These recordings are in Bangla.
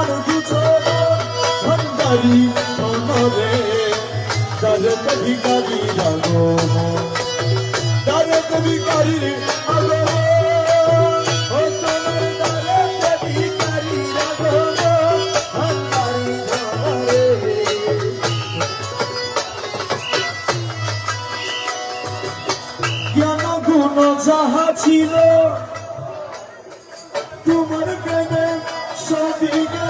আমার দুচোর ভণ্ডারি মনরে দরদ ভিকারি লাগো দরদ ভিকারি আগো জ্ঞান গুণ যাহা ছিল, তোমার জ্ঞানে সদিগা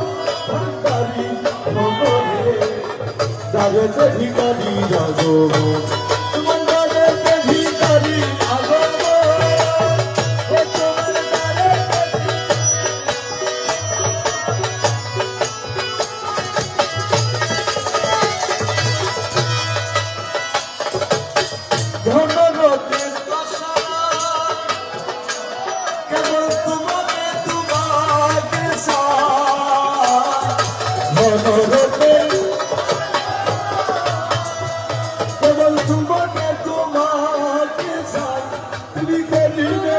जागत भिकारी राजो